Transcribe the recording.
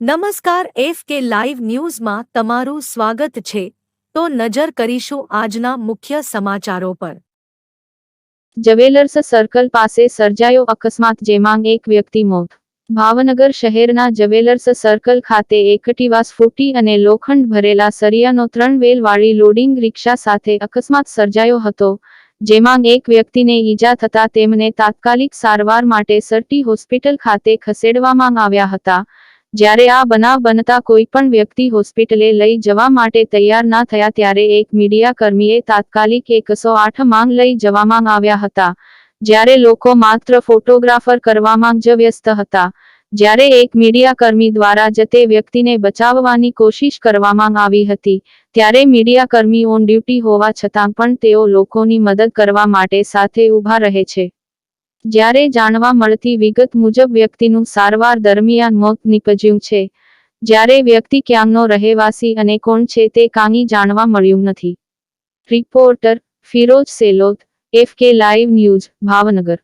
નમસ્કાર F K live ન્યૂઝમાં તમારું સ્વાગત છે. તો નજર કરીશું આજના મુખ્ય સમાચારો પર. જવેલર્સ સર્કલ પાસે સર્જાયો અકસ્માત જેમાં એક વ્યક્તિ મોત. ભાવનગર શહેરના જવેલર્સ સર્કલ ખાતે એકટીવા સ્ફૂટી અને લોખંડ ભરેલા સરિયાનો ત્રણ વેલવાળી લોડિંગ રિક્ષા સાથે અકસ્માત સર્જાયો હતો, જેમાં એક વ્યક્તિને ઈજા થતા તેમને તાત્કાલિક સારવાર માટે સરટી હોસ્પિટલ ખાતે ખસેડવામાં આવ્યા હતા. જ્યારે આ બનાવ બનતા કોઈ પણ વ્યક્તિ હોસ્પિટલે લઈ જવા માટે તૈયાર ના થયા ત્યારે એક મીડિયા કર્મીએ તાત્કાલિક એકસો આઠ માંગ લઈ જવામાં આવ્યા હતા. જ્યારે લોકો માત્ર ફોટોગ્રાફર કરવામાં જ વ્યસ્ત હતા. જ્યારે એક મીડિયા કર્મી દ્વારા જ તે વ્યક્તિને બચાવવાની કોશિશ કરવામાં આવી હતી, ત્યારે મીડિયા કર્મી ઓન ડ્યુટી હોવા છતાં પણ તેઓ લોકોની મદદ કરવા માટે સાથે ઊભા રહે છે. જ્યારે જાણવા મળતી વિગત મુજબ વ્યક્તિનું સારવાર દરમિયાન મોત નીપજ્યું છે, જ્યારે વ્યક્તિ ક્યાંનો રહેવાસી અને કોણ છે તે કાંઈ જાણવા મળ્યું નથી. Reporter Firoz Selot, F K live news, Bhavnagar.